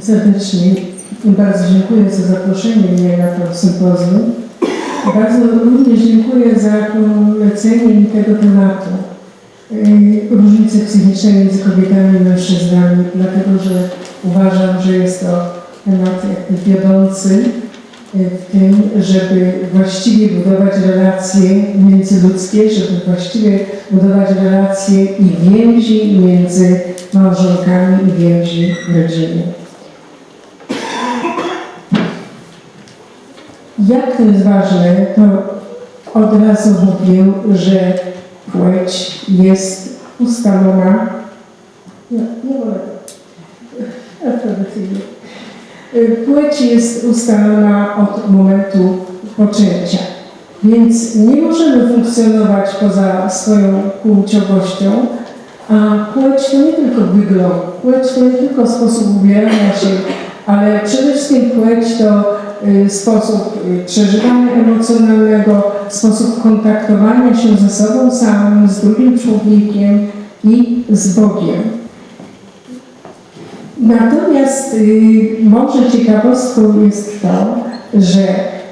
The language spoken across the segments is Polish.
serdecznie bardzo dziękuję za zaproszenie mnie na to sympozjum. Bardzo również dziękuję za polecenie mi tego tematu. Yy, Różnice psychiczne między kobietami i mężczyznami, dlatego że uważam, że jest to temat wiodący yy, w tym, żeby właściwie budować relacje międzyludzkie, żeby właściwie budować relacje i więzi między małżonkami i więzi rodziny. Jak to jest ważne, to od razu mówię, że płeć jest ustalona. Nie, nie wolę. Płeć jest ustalona od momentu poczęcia. Więc nie możemy funkcjonować poza swoją płciowością, a płeć to nie tylko wygląd, płeć to nie tylko sposób ubierania się, ale przede wszystkim płeć to sposób y, przeżywania emocjonalnego, sposób kontaktowania się ze sobą samym, z drugim człowiekiem i z Bogiem. Natomiast y, może ciekawostką jest to, że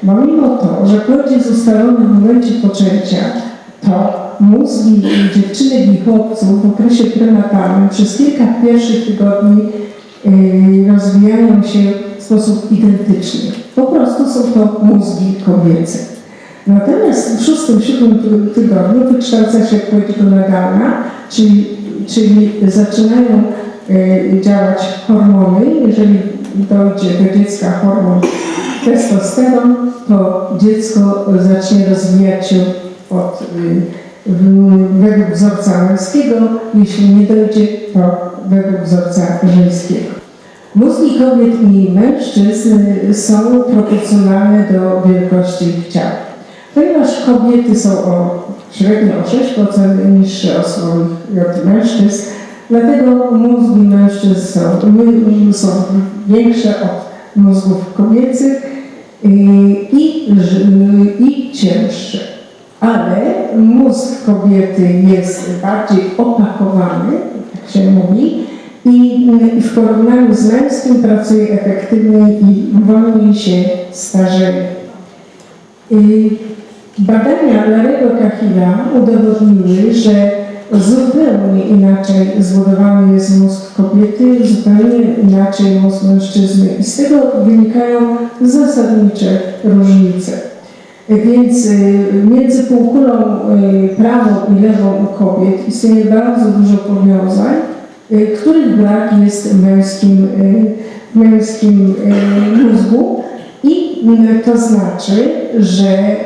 pomimo to, że płeć jest ustalona w momencie poczęcia, to mózgi dziewczynek i chłopców w okresie prenatalnym przez kilka pierwszych tygodni y, rozwijają się w sposób identyczny. Po prostu są to mózgi kobiece. Natomiast w szóstym, siódmym ty- tygodniu wykształca się płeć gonagalna, czyli, czyli zaczynają y, działać hormony. Jeżeli dojdzie do dziecka hormon testosteron, to dziecko zacznie rozwijać się od, y, według wzorca męskiego, jeśli nie dojdzie, to według wzorca żeńskiego. Mózgi kobiet i mężczyzn są proporcjonalne do wielkości ich ciał. Ponieważ kobiety są o średnio o 6% niższe od swoich mężczyzn, dlatego mózgi mężczyzn są, są większe od mózgów kobiecych i, ż- i cięższe. Ale mózg kobiety jest bardziej opakowany, tak się mówi, i i w porównaniu z męskim pracuje efektywniej i wolniej się starzeje. Badania Larego Kahila udowodniły, że zupełnie inaczej zbudowany jest mózg kobiety, zupełnie inaczej mózg mężczyzny i z tego wynikają zasadnicze różnice. Więc y, między półkulą y, prawą i lewą u kobiet istnieje bardzo dużo powiązań, których brak jest w męskim, w męskim y, mózgu? I to znaczy, że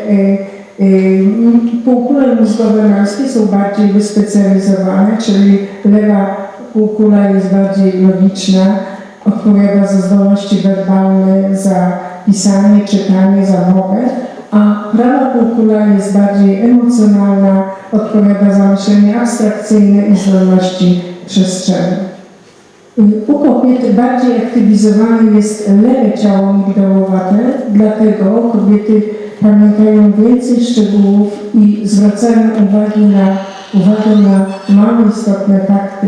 półkule mózgowe męskie są bardziej wyspecjalizowane, czyli lewa półkula jest bardziej logiczna, odpowiada za zdolności werbalne, za pisanie, czytanie, za mowę, a prawa półkula jest bardziej emocjonalna, odpowiada za myślenie abstrakcyjne i zdolności przestrzenne. U kobiet bardziej aktywizowane jest lewe ciało migdałowate, dlatego kobiety pamiętają więcej szczegółów i zwracają uwagi na, uwagę na małe istotne fakty.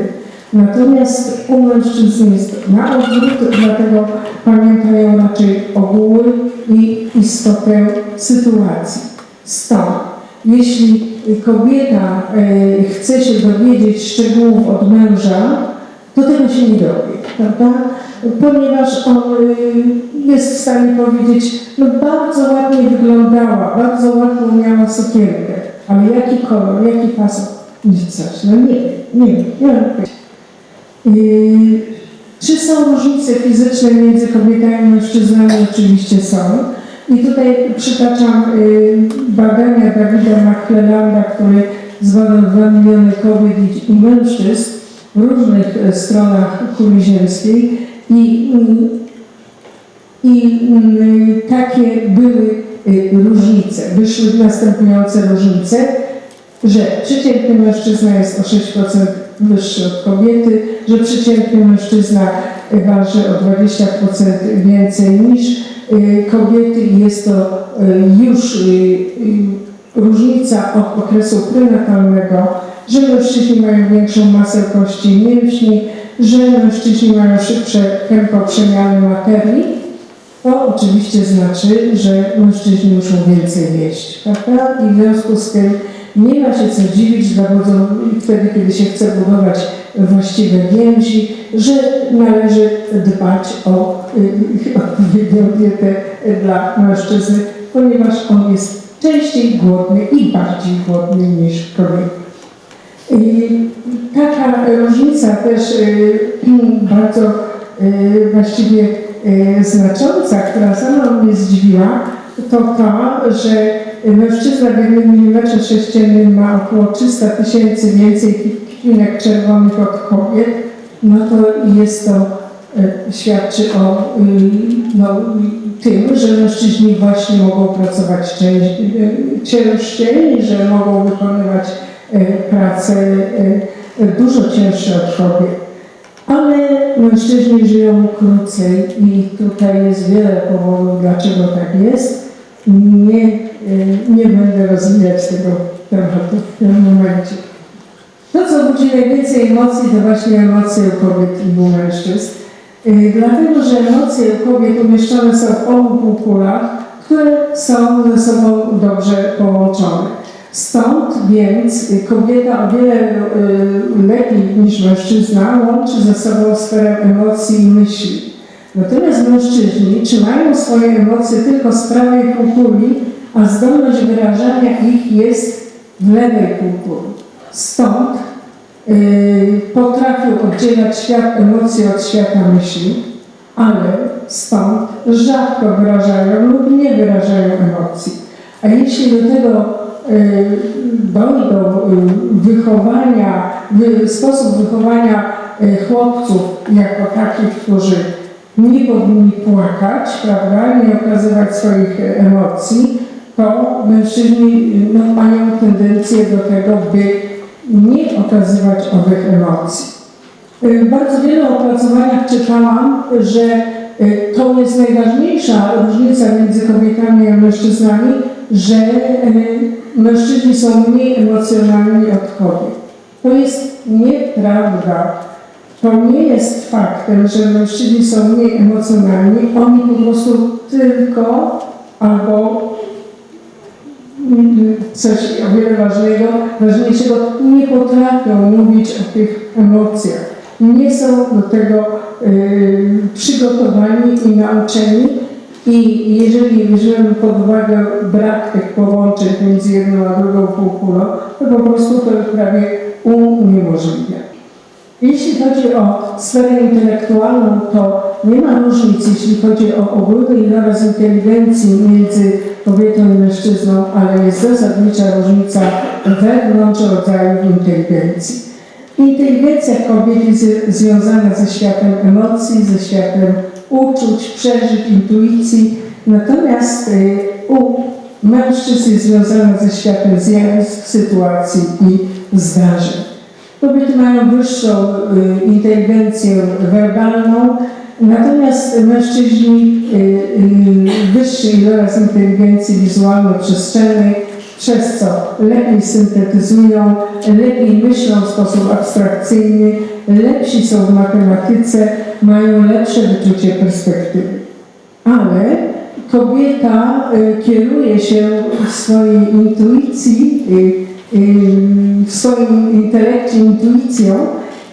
Natomiast u mężczyzn jest na odwrót, dlatego pamiętają raczej ogóły i istotę sytuacji. Stąd, jeśli kobieta e, chce się dowiedzieć szczegółów od męża, to tego się nie dowie, prawda? Ponieważ on y, jest w stanie powiedzieć, no bardzo ładnie wyglądała, bardzo ładną miała sukienkę, ale jaki kolor, jaki nic coś, no nie, nie, nie mam. Yy, Czy są różnice fizyczne między kobietami i mężczyznami? Oczywiście są. I tutaj przytaczam yy, badania Dawida Machlelanda, który zbadał 2 miliony kobiet i- mężczyzn w różnych e, stronach kuli ziemskiej i, i mm, takie były y, różnice. Wyszły następujące różnice, że przeciętny mężczyzna jest o 6% wyższy od kobiety, że przeciętny mężczyzna waży o 20% więcej niż y, kobiety i jest to y, już y, różnica od okresu prenatalnego, że mężczyźni mają większą masę kości mięśni, że mężczyźni mają szybsze tempo przemiany materii, to oczywiście znaczy, że mężczyźni muszą więcej jeść, prawda? I w związku z tym nie ma się co dziwić, że wtedy, kiedy się chce budować właściwe więzi, że należy dbać o y, odpowiednią dietę dla mężczyzny, ponieważ on jest częściej głodny i bardziej głodny niż kobieta. I taka różnica też y, bardzo y, właściwie znacząca, która sama mnie zdziwiła, to to, że mężczyzna w jednym milimetrze sześciennym ma około 300 tysięcy więcej kwinek czerwonych od kobiet, no to jest to, y, świadczy o y, no, tym, że mężczyźni właśnie mogą pracować y, ciężciej, że mogą wykonywać prace dużo cięższe od kobiet. Ale mężczyźni żyją krócej i tutaj jest wiele powodów, dlaczego tak jest. Nie, nie będę rozwijać tego tematu w tym momencie. To, co budzi najwięcej emocji, to właśnie emocje u kobiet i u mężczyzn. Y, Dlatego, że emocje u kobiet umieszczone są w obu półkulach, które są ze sobą dobrze połączone. Stąd więc kobieta o wiele y, lepiej niż mężczyzna łączy ze sobą sferę emocji i myśli. Natomiast mężczyźni trzymają swoje emocje tylko z prawej półkuli, a zdolność wyrażania ich jest w lewej półkuli. Stąd y, potrafią oddzielać świat emocji od świata myśli, ale stąd rzadko wyrażają lub nie wyrażają emocji. A jeśli do tego y, dojdą y, wychowania, wy, sposób wychowania y, chłopców jako takich, którzy nie powinni płakać, prawda, nie okazywać swoich emocji, to mężczyźni no, mają tendencję do tego, by nie okazywać owych emocji. Y, W bardzo wielu opracowaniach czytałam, że y, to jest najważniejsza różnica między kobietami a mężczyznami, że y, mężczyźni są mniej emocjonalni od kobiet. To jest nieprawda. To nie jest faktem, że mężczyźni są mniej emocjonalni, oni po prostu tylko albo coś o wiele ważnego, ważniejszego, nie potrafią mówić o tych emocjach. Nie są do tego y, przygotowani i nauczeni i jeżeli weźmiemy pod uwagę brak tych połączeń między jedną a drugą półkulą, to po prostu to prawie uniemożliwia. Jeśli chodzi o sferę intelektualną, to nie ma różnic, jeśli chodzi o ogólny wyraz inteligencji między kobietą i mężczyzną, ale jest zasadnicza różnica wewnątrz rodzajów inteligencji. Inteligencja kobiet jest związana ze światem emocji, ze światem uczuć, przeżyć, intuicji, natomiast y, u mężczyzn jest związana ze światem zjawisk, sytuacji i zdarzeń. Kobiety mają wyższą y, inteligencję werbalną, natomiast mężczyźni y, y, wyższy wyraz inteligencji wizualno-przestrzennej, przez co lepiej syntetyzują, lepiej myślą w sposób abstrakcyjny, lepsi są w matematyce, mają lepsze wyczucie perspektywy. Ale kobieta kieruje się w swojej intuicji, w swoim intelekcie intuicją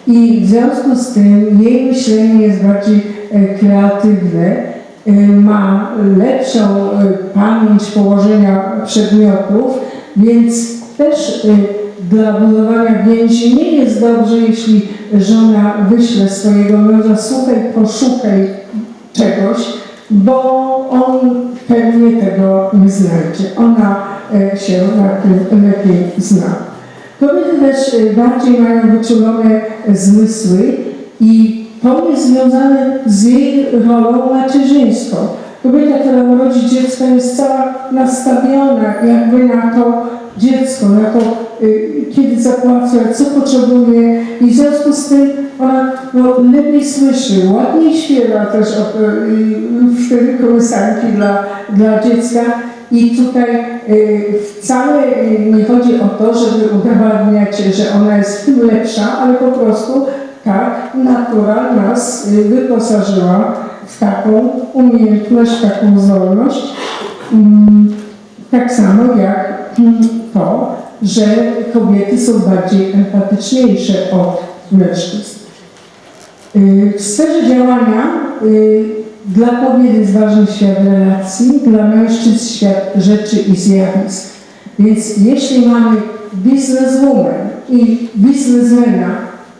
i w związku z tym jej myślenie jest bardziej e, kreatywne, e, ma lepszą e, pamięć położenia przedmiotów, więc też dla budowania więzi nie jest dobrze, jeśli żona wyśle swojego męża, słuchaj, poszukaj czegoś, bo on pewnie tego nie znajdzie. Ona się na tym lepiej zna. Kobiety też e, bardziej mają wyczulone zmysły i to jest związane z jej rolą macierzyńską. Kobieta, która urodzi dziecko jest cała nastawiona jakby na to dziecko, na to, kiedy zapłaca, co potrzebuje i w związku z tym ona no, lepiej słyszy, ładniej śpiewa też wtedy kołysanki dla, dla dziecka i tutaj wcale y, nie chodzi o to, żeby udowadniać, że ona jest tym lepsza, ale po prostu tak, natura nas y, wyposażyła w taką umiejętność, w taką zdolność. Mm, Tak samo jak mm, to, że kobiety są bardziej empatyczniejsze od mężczyzn. Y, W sferze działania dla kobiet jest ważny świat relacji, dla mężczyzn świat rzeczy i zjawisk. Więc jeśli mamy bizneswoman i biznesmena,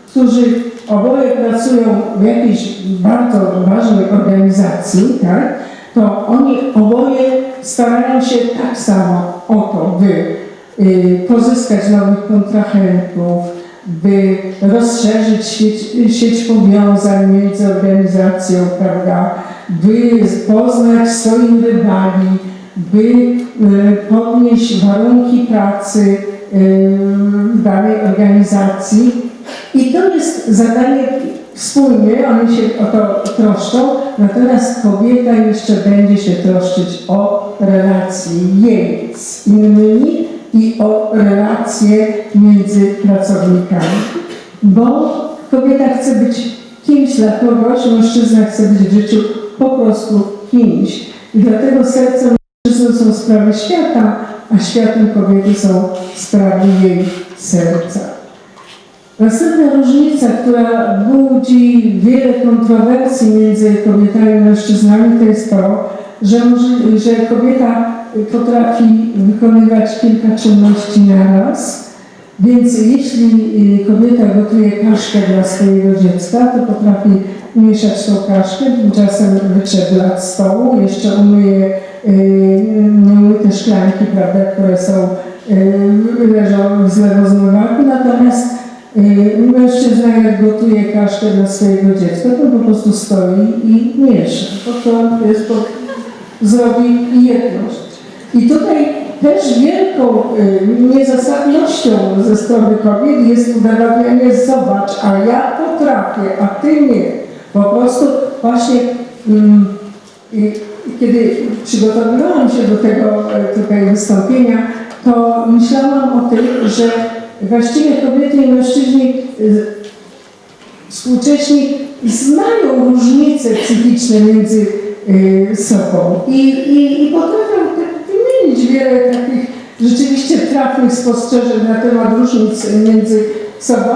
którzy oboje pracują w jakiejś bardzo ważnej organizacji, tak, to oni oboje starają się tak samo o to, by y, pozyskać nowych kontrahentów, by rozszerzyć sieć, sieć powiązań między organizacją, prawda, by poznać swoich rywali, by y, podnieść warunki pracy w danej organizacji. I to jest zadanie wspólnie, oni się o to troszczą, natomiast kobieta jeszcze będzie się troszczyć o relacje jej z innymi i o relacje między pracownikami. Bo kobieta chce być kimś dla kogoś, mężczyzna chce być w życiu po prostu kimś. I dlatego sercem mężczyzny są sprawy świata, a światem kobiety są sprawy jej serca. Następna różnica, która budzi wiele kontrowersji między kobietami i mężczyznami, to jest to, że, że kobieta potrafi wykonywać kilka czynności na raz. Więc jeśli y, kobieta gotuje kaszkę dla swojego dziecka, to potrafi mieszać tą kaszkę, tymczasem wytrze blat stołu, jeszcze umyje y, nieumyte szklanki, prawda, które są, y, leżą z lewozmywarki, natomiast y, mężczyzna jak gotuje kaszkę dla swojego dziecka, to po prostu stoi i miesza, bo to jest, po, zrobi jedność. I tutaj też wielką y, niezasadnością ze strony kobiet jest udowadnianie, zobacz, a ja potrafię, a ty nie. Po prostu właśnie mm, kiedy przygotowywałam się do tego e, tutaj wystąpienia, to myślałam o tym, że właściwie kobiety i mężczyźni y, współcześni znają różnice psychiczne między y, sobą i, i, i potrafią te- wymienić wiele takich rzeczywiście trafnych spostrzeżeń na temat różnic między sobą,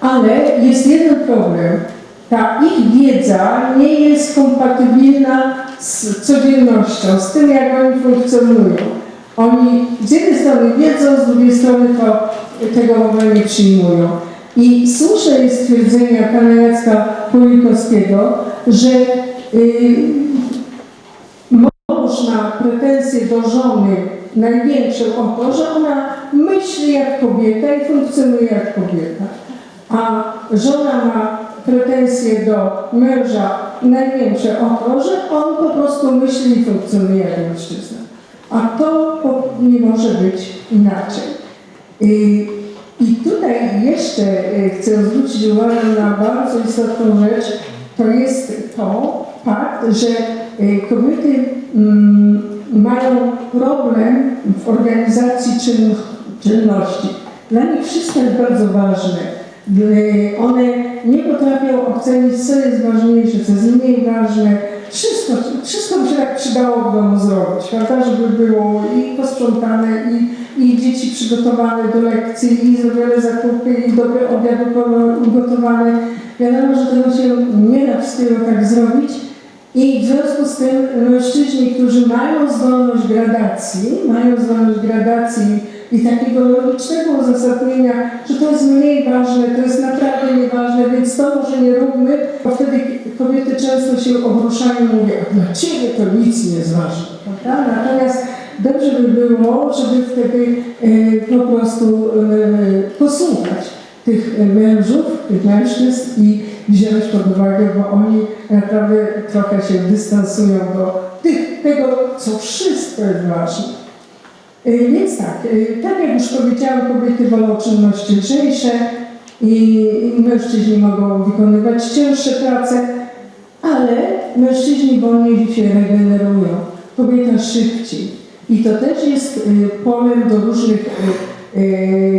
ale jest jeden problem. Ta ich wiedza nie jest kompatybilna z codziennością, z tym, jak oni funkcjonują. Oni z jednej strony wiedzą, z drugiej strony to, tego w nie przyjmują. I słuszne jest stwierdzenie pana Jacka Kulikowskiego, że y, mąż ma pretensje do żony największą o to, że ona myśli jak kobieta i funkcjonuje jak kobieta. A żona ma pretensje do męża największe o to, że on po prostu myśli i funkcjonuje jak mężczyzna. A to nie może być inaczej. I, I tutaj jeszcze y, chcę zwrócić uwagę na bardzo istotną rzecz, to jest to fakt, że y, kobiety mm, mają problem w organizacji czyn, czynności. Dla nich wszystko jest bardzo ważne. One nie potrafią ocenić, co jest ważniejsze, co jest mniej ważne. Wszystko, wszystko by się tak przydało w domu zrobić, prawda? Żeby było i posprzątane, i, i dzieci przygotowane do lekcji, i zrobione zakupy, i dobre obiady ugotowane. Wiadomo, że tego się nie da wszystkiego tak zrobić. I w związku z tym mężczyźni, którzy mają zdolność gradacji, mają zdolność gradacji i takiego logicznego uzasadnienia, że to jest mniej ważne, to jest naprawdę nieważne, więc to może nie róbmy, bo wtedy kobiety często się obruszają i mówią, a dla Ciebie to nic nie jest ważne, prawda? Natomiast dobrze by było, żeby wtedy e, po prostu e, posłuchać tych mężów, tych mężczyzn i wziąć pod uwagę, bo oni naprawdę trochę się dystansują do tych, tego, co wszystko jest ważne. Y, Więc tak, y, tak jak już powiedziałam, kobiety wolą czynności lżejsze i mężczyźni mogą wykonywać cięższe prace, ale mężczyźni wolniej się regenerują, kobieta szybciej. I to też jest polem do różnych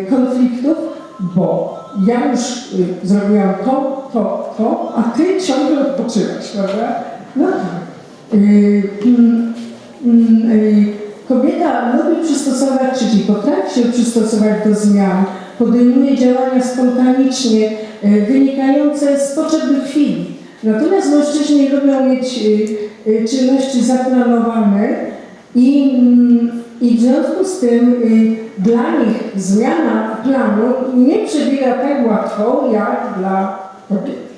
konfliktów, bo ja już y, zrobiłam to, to, to, a ty ciągle odpoczywasz, prawda? No tak. Y, mm, mm, y, kobieta lubi przystosować, czyli potrafi się przystosować do zmian, podejmuje działania spontanicznie, y, wynikające z potrzeby chwili. Natomiast mężczyźni lubią mieć y, y, czynności zaplanowane i, mm, i w związku z tym y, dla nich zmiana planu nie przebiega tak łatwo jak dla kobiet.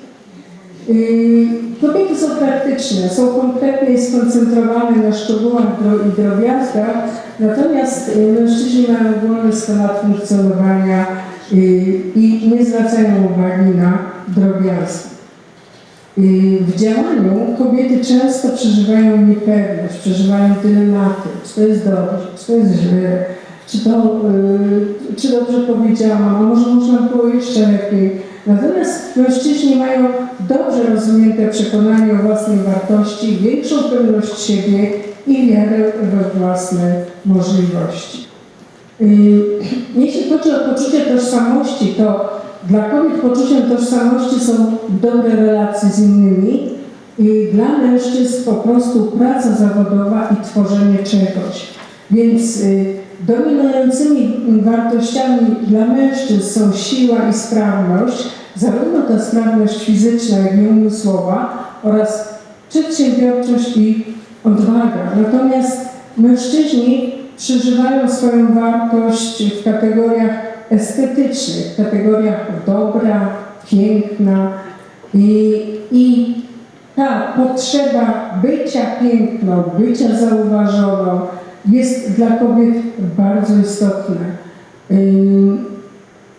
Y, Kobiety są praktyczne, są konkretne i skoncentrowane na szczegółach i drobiazgach, natomiast y, mężczyźni mają wolny schemat funkcjonowania y, i nie zwracają uwagi na drobiazgi. Y, W działaniu kobiety często przeżywają niepewność, przeżywają dylematy, czy to jest dobrze, czy to jest źle, czy, to, y, czy dobrze powiedziałam, może można było jeszcze lepiej. Natomiast mężczyźni mają dobrze rozwinięte przekonanie o własnej wartości, większą pewność siebie i wiarę we własne możliwości. Y, Jeśli chodzi o poczucie tożsamości, to dla kobiet poczuciem tożsamości są dobre relacje z innymi i dla mężczyzn po prostu praca zawodowa i tworzenie czegoś. Więc y, dominującymi wartościami dla mężczyzn są siła i sprawność, zarówno ta sprawność fizyczna, jak i umysłowa oraz przedsiębiorczość i odwaga. Natomiast mężczyźni przeżywają swoją wartość w kategoriach estetycznych, kategoriach dobra, piękna i, i ta potrzeba bycia piękną, bycia zauważoną jest dla kobiet bardzo istotna.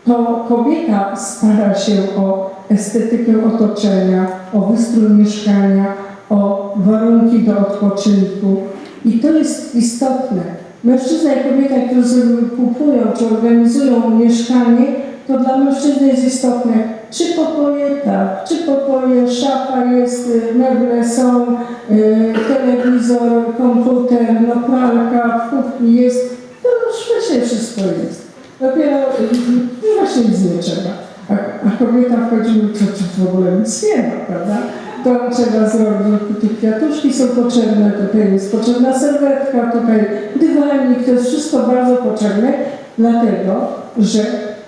To kobieta stara się o estetykę otoczenia, o wystrój mieszkania, o warunki do odpoczynku i to jest istotne. Mężczyzna i kobieta, którzy kupują czy organizują mieszkanie, to dla mężczyzny jest istotne, czy pokoje tak, czy pokoje, szafa jest, y, meble są, y, telewizor, komputer, no pralka, w kuchni jest, to właśnie wszystko jest. Dopiero y, właśnie nic nie trzeba. A, a kobieta wchodzi to, to w ogóle nic nie ma, prawda? To trzeba zrobić, tu kwiatuszki są potrzebne, tutaj jest potrzebna serwetka, tutaj dywanik, to jest wszystko bardzo potrzebne, dlatego, że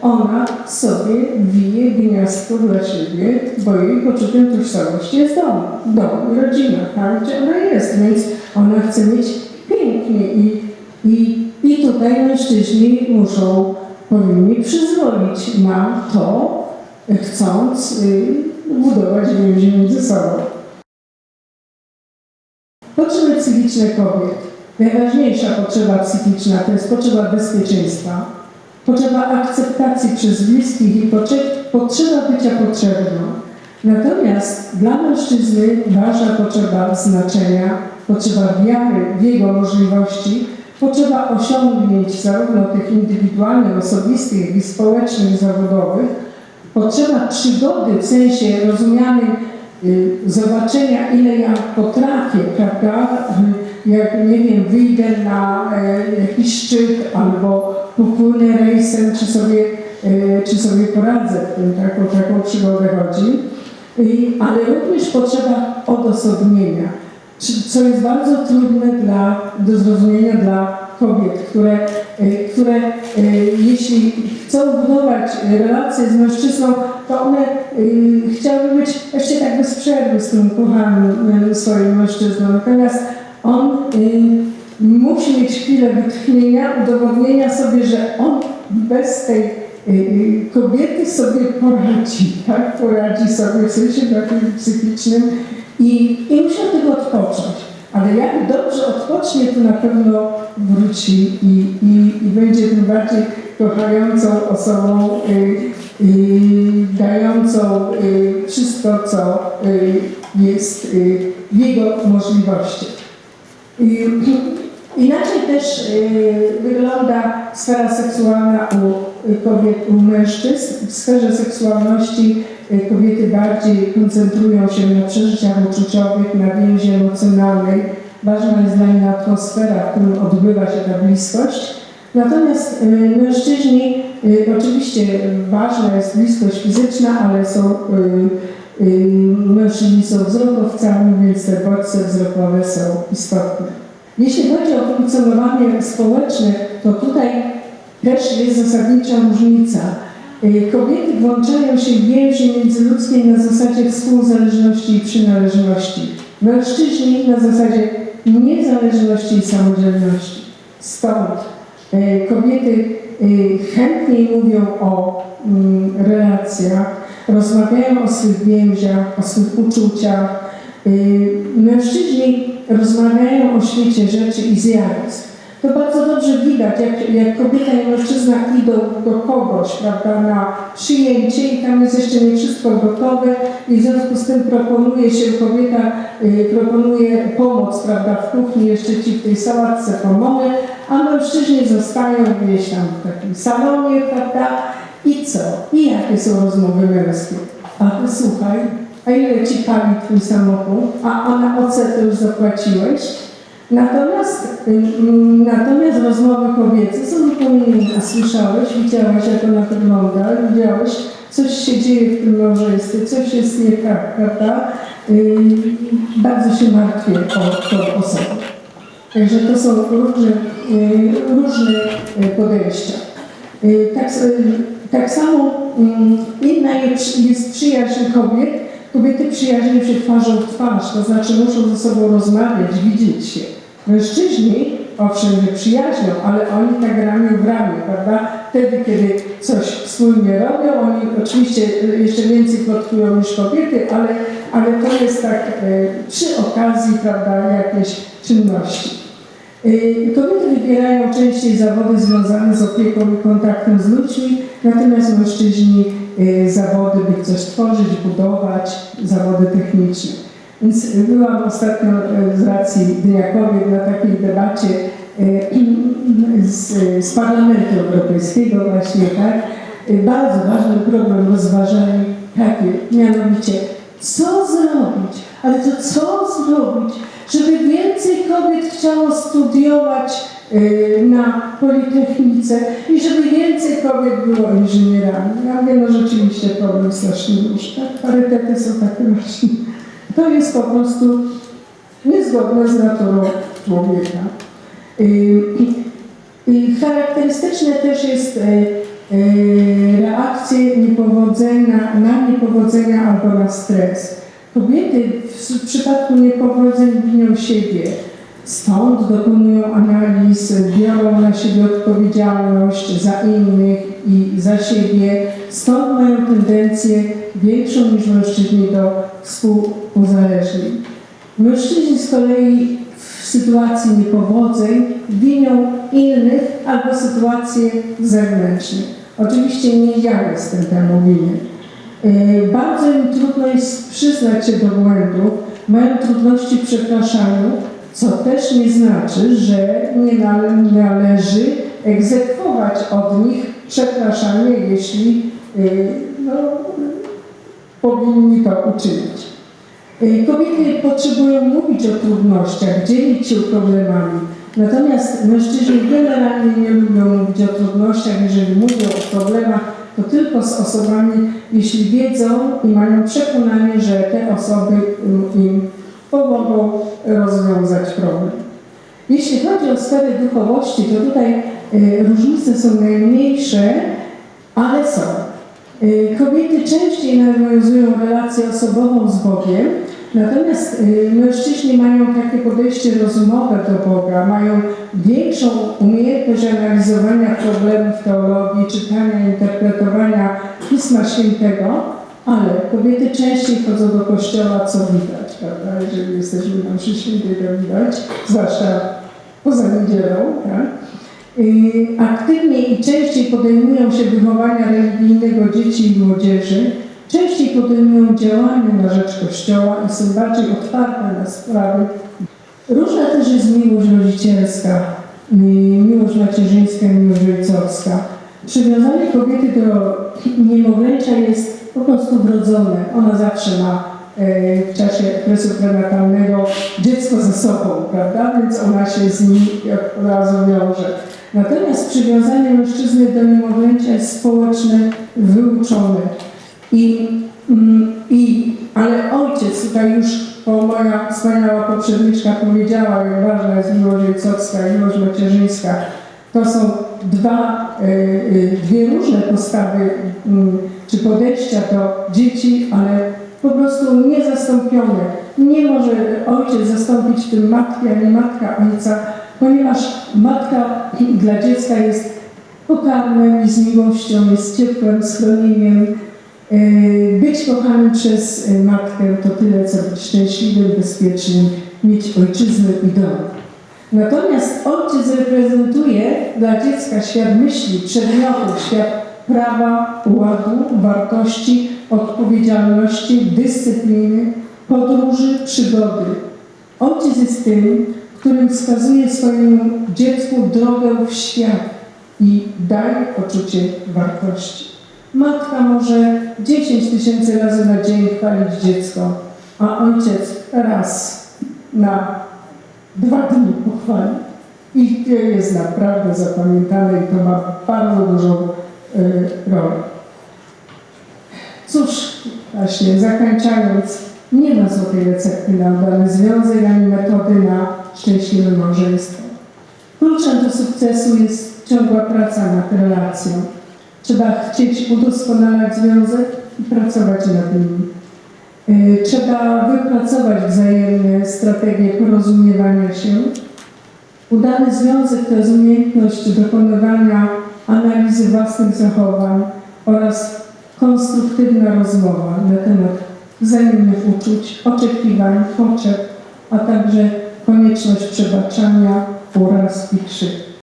ona sobie wije gniazdko dla siebie, bo jej poczuciem tożsamości jest dom, dom rodzina, tam gdzie ona jest, więc ona chce mieć pięknie i, i, i tutaj mężczyźni muszą, powinni przyzwolić na to, chcąc y, budować więzi między sobą. Potrzeby psychiczne kobiet. Najważniejsza potrzeba psychiczna to jest potrzeba bezpieczeństwa, potrzeba akceptacji przez bliskich i potrze- potrzeba bycia potrzebną. Natomiast dla mężczyzny ważna potrzeba znaczenia, potrzeba wiary w jego możliwości, potrzeba osiągnięć zarówno tych indywidualnych, osobistych, jak i społecznych, zawodowych, potrzeba przygody w sensie rozumianym y, zobaczenia, ile ja potrafię, prawda? Y, Jak, nie wiem, wyjdę na e, jakiś szczyt albo popłynę rejsem, czy sobie, e, czy sobie poradzę w tym, taką, taką przygodę chodzi. Y, Ale również potrzeba odosobnienia, co jest bardzo trudne dla, do zrozumienia dla kobiet, które, y, które y, jeśli chcą budować relacje z mężczyzną, to one y, chciałyby być jeszcze tak bez przerwy z tym kochanym swoim mężczyzną. Natomiast on musi mieć chwilę wytchnienia, udowodnienia sobie, że on bez tej kobiety sobie poradzi, tak? Poradzi sobie w sensie takim psychicznym i, i musi od tego odpocząć. Ale jak dobrze odpocznie, to na pewno wróci i, i, i będzie tym bardziej kochającą osobą, y, y, dającą y, wszystko, co y, jest y, jego możliwościach. I, inaczej też y, wygląda sfera seksualna u y, kobiet, u mężczyzn. W sferze seksualności y, kobiety bardziej koncentrują się na przeżyciach uczuciowych, na więzi emocjonalnej. Ważna jest dla nich atmosfera, w którym odbywa się ta bliskość. Natomiast mężczyźni oczywiście ważna jest bliskość fizyczna, ale są mężczyźni są wzrokowcami, więc te bodźce wzrokowe są istotne. Jeśli chodzi o funkcjonowanie społeczne, to tutaj też jest zasadnicza różnica. Y, Kobiety włączają się w więzi międzyludzkie na zasadzie współzależności i przynależności. Mężczyźni na zasadzie niezależności i samodzielności. Stąd y, kobiety y, chętniej mówią o mm, relacjach, rozmawiają o swych więziach, o swych uczuciach. Mężczyźni rozmawiają o świecie rzeczy i zjawisk. To bardzo dobrze widać, jak, jak kobieta i mężczyzna idą do kogoś, prawda, na przyjęcie i tam jest jeszcze nie wszystko gotowe i w związku z tym proponuje się, kobieta y, proponuje pomoc, prawda, w kuchni, jeszcze ci w tej sałatce pomoże, a mężczyźni zostają gdzieś tam w takim salonie, prawda, i co? I jakie są rozmowy męskie? A ty słuchaj, a ile ci pali twój samochód? A, a na to już zapłaciłeś? Natomiast, natomiast rozmowy kobiece są zupełnie inne. Słyszałeś, widziałaś jak ona wygląda, widziałeś, coś się dzieje w tym małżeństwie, coś jest nie tak, prawda? Bardzo się martwię o tą osobę. Także to są różne, różne y, podejścia. Y, Tak, y, tak samo inna jest jest przyjaźń kobiet. Kobiety przyjaźnią się twarzą w twarz, to znaczy muszą ze sobą rozmawiać, widzieć się. Mężczyźni owszem nie przyjaźnią, ale oni tak ramię w ramię, prawda? Wtedy, kiedy coś wspólnie robią, oni oczywiście y, jeszcze więcej plotkują niż kobiety, ale, ale to jest tak y, przy okazji, prawda, jakiejś czynności. Y, Kobiety wybierają częściej zawody związane z opieką i kontaktem z ludźmi, natomiast mężczyźni zawody, by coś tworzyć, budować, zawody techniczne. Więc y, byłam ostatnio y, z racji Dnia Kobiet na takiej debacie y, z, z Parlamentu Europejskiego właśnie, tak? Y, Bardzo ważny problem rozważali taki, mianowicie co zrobić, ale to co zrobić, żeby więcej kobiet chciało studiować y, na Politechnice i żeby więcej kobiet było inżynierami. Ja wiem, no rzeczywiście problem strasznie duży. Tak? Parytety są takie właśnie. To jest po prostu niezgodne z naturą człowieka. Y, y, Charakterystyczne też jest y, y, reakcje niepowodzenia, na niepowodzenia albo na stres. Kobiety w, w przypadku niepowodzeń winią siebie, stąd dokonują analiz, biorą na siebie odpowiedzialność za innych i za siebie, stąd mają tendencję większą niż mężczyźni do współuzależnień. Mężczyźni z kolei w sytuacji niepowodzeń winią innych albo sytuacje zewnętrzne. Oczywiście nie ja jestem temu winien. Bardzo im trudno jest przyznać się do błędów, mają trudności w przepraszaniu, co też nie znaczy, że nie nale- należy egzekwować od nich przepraszanie, jeśli yy, no, powinni to uczynić. Y, Kobiety potrzebują mówić o trudnościach, dzielić się problemami. Natomiast mężczyźni generalnie nie lubią mówić o trudnościach. Jeżeli mówią o problemach, to tylko z osobami, jeśli wiedzą i mają przekonanie, że te osoby y, im pomogą rozwiązać problem. Jeśli chodzi o sferę duchowości, to tutaj y, różnice są najmniejsze, ale są. Y, Kobiety częściej nawiązują relację osobową z Bogiem, natomiast y, mężczyźni mają takie podejście rozumowe do Boga, mają większą umiejętność analizowania problemów teologii, czytania, interpretowania Pisma Świętego, ale kobiety częściej chodzą do kościoła, co widać, prawda? Jeżeli jesteśmy na mszy świętej, to widać, zwłaszcza poza niedzielą, tak? Aktywniej i częściej podejmują się wychowania religijnego dzieci i młodzieży, częściej podejmują działania na rzecz Kościoła i są bardziej otwarte na sprawy. Różna też jest miłość rodzicielska, miłość macierzyńska i miłość ojcowska. Przywiązanie kobiety do niemowlęcia jest po prostu wrodzone. Ona zawsze ma y, w czasie okresu prenatalnego dziecko ze sobą, prawda? Więc ona się z nim od razu wiąże. Natomiast przywiązanie mężczyzny do niemowlęcia jest społeczne, wyuczone. I, mm, i, ale ojciec, tutaj już o, moja wspaniała poprzedniczka powiedziała, jak ważna jest miłość ojcowska miłość macierzyńska. To są dwa, y, y, dwie różne postawy mm, czy podejścia do dzieci, ale po prostu niezastąpione. Nie może ojciec zastąpić w tym matki, ani matka ojca, ponieważ matka dla dziecka jest pokarmem i z miłością, jest ciepłem, schronieniem. Yy, Być kochanym przez y, matkę to tyle, co być szczęśliwym, bezpiecznym, mieć ojczyznę i dom. Natomiast ojciec reprezentuje dla dziecka świat myśli, przedmiotów, świat prawa, ładu, wartości, odpowiedzialności, dyscypliny, podróży, przygody. Ojciec jest tym, którym wskazuje swojemu dziecku drogę w świat i daje poczucie wartości. Matka może 10 tysięcy razy na dzień chwalić dziecko, a ojciec raz na dwa dni pochwali. I to jest naprawdę zapamiętane i to ma bardzo dużą y, rolę. Cóż, właśnie zakończając, nie ma złotej recepty na udany związek ani metody na szczęśliwe małżeństwo. Kluczem do sukcesu jest ciągła praca nad relacją. Trzeba chcieć udoskonalać związek i pracować nad nim. Y, Trzeba wypracować wzajemne strategie porozumiewania się. Udany związek to jest umiejętność dokonywania analizy własnych zachowań oraz konstruktywna rozmowa na temat wzajemnych uczuć, oczekiwań, potrzeb, a także konieczność przebaczania, uraz i krzywd.